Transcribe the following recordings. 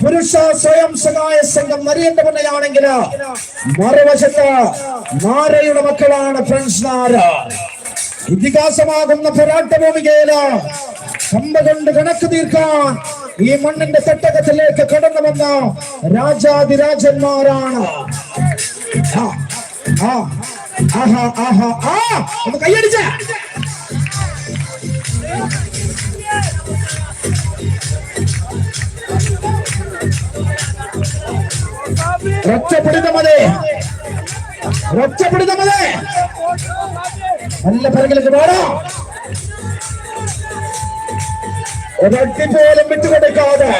പുരുഷ മറുവശത്ത് നാരയുടെ മക്കളാണ് ഫ്രണ്ട്സ് നാര. ഇതിഹാസമാകുന്ന പോരാട്ട ഭൂമികയിൽ കണക്ക് തീർക്കാൻ ഈ മണ്ണിന്റെ തട്ടകത്തിലേക്ക് കടന്നു വന്ന രാജാതിരാജന്മാരാണ്. കൈയടിച്ച. രക്ഷപ്പെടുത്തമതേ. രക്ഷപ്പെടുത്തമതേ. നല്ല പിറകിലേക്ക് വേണം ഒരട്ടി പോലും വിട്ടുകൊടുക്കാതെ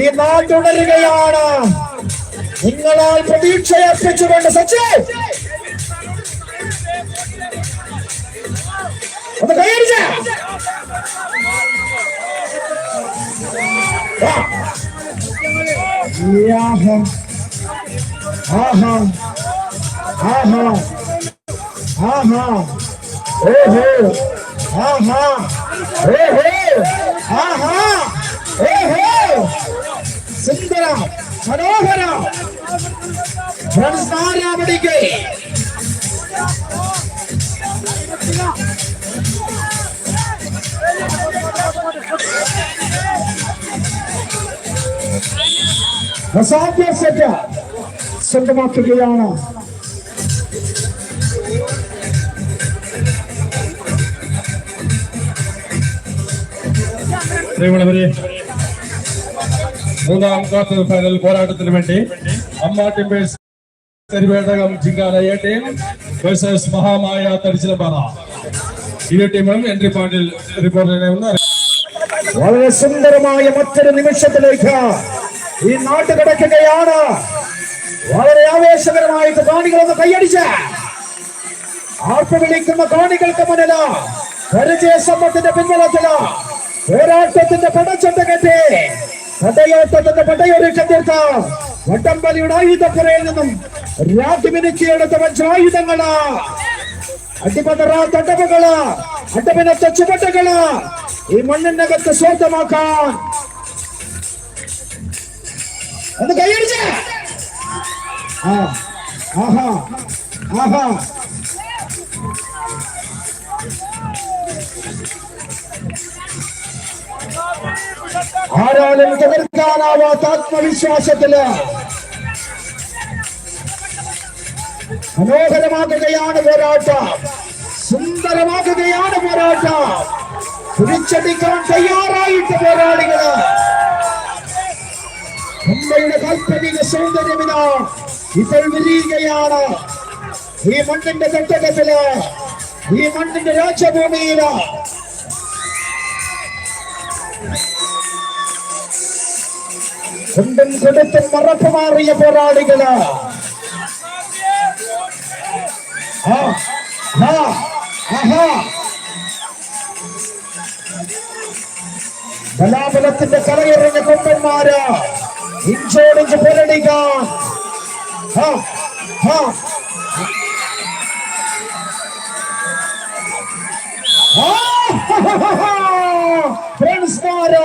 ഈ നാട്ടുണരുകയാണ്. നിങ്ങളാൽ പ്രതീക്ഷ അർപ്പിച്ചുകൊണ്ട് സച്ചി ഒന്ന് കൈയടിച്ച. হ্যাঁ হ্যাঁ হ্যাঁ হ্যাঁ হ্যাঁ হ্যাঁ হে হে হ্যাঁ হ্যাঁ হে হে হ্যাঁ হ্যাঁ হে হে ಸುಂದರ ಮನೋಹರ ಭ್ರಮಸಾರಾವಳಿಗೆ ಹೊಸ ಸತ್ಯ സ്വന്തമാക്കുകയാണ് പ്രിയമുള്ളവരെ മൂന്നാം ക്വാർട്ടർ ഫൈനൽ പോരാട്ടത്തിന് വേണ്ടി അമ്മ timbers Karivedakam ജിങ്കാന A team versus Mahamaya Thadichilampara ഇരു ടീമും എൻട്രി പോയിന്റിൽ റിപ്പോർട്ടിനെ ഒന്ന് വളരെ സുന്ദരമായ മറ്റൊരു നിമിഷത്തിലേക്ക് ഈ നാട്ട് കിടക്കുകയാണ്. വളരെ ആവേശകരമായിട്ട് കാണികളൊന്ന് കൈയടിച്ച്. ആർപ്പ് വിളിക്കുന്ന കാണികൾക്ക് മുന്നിൽ പരിചയസമ്പത്തിന്റെ പിൻബലത്തിൽ പോരാട്ടത്തിന്റെ കെട്ടി പടയോട്ടത്തിന്റെ പടയൊരുക്കം തീർത്ത വട്ടംബലിയുടെ ആയുധപ്പുറയിൽ നിന്നും രാജ്യമിനുക്കിയെടുത്ത വജ്രായുധങ്ങൾ അടിപതറാത്ത അടവുകൾ അടവിനത്ത ചുവട്ടുകൾ ഈ മണ്ണിനകത്ത് സ്വന്തമാക്കാൻ ഒന്ന് കൈയടിച്ചേ. ആഹാ ആഹാ ആരാലും തകർക്കാനാവാത്ത ആത്മവിശ്വാസത്തിൽ മനോഹരമാക്കുകയാണ് പോരാട്ടം. സുന്ദരമാക്കുകയാണ് പോരാട്ടം. തിരിച്ചടിക്കാൻ തയ്യാറായിട്ട് പോരാളികൾ. നമ്മളുടെ കാൽപ്പനിക സൗന്ദര്യമിന ഇപ്പോൾ വിരിയുകയാണ് ഈ മണ്ണിന്റെ തട്ടകത്തിൽ ഈ മണ്ണിന്റെ രാജഭൂമിയിൽ. കൊണ്ടും കൊടുത്തും മറപ്പ് മാറിയ പോരാളികൾ. ബലാബലത്തിന്റെ കലയിറങ്ങിയ കൊമ്പന്മാര് ഇഞ്ചോടിഞ്ച് ആ. ആ, ഫ്രണ്ട്സ്മാര്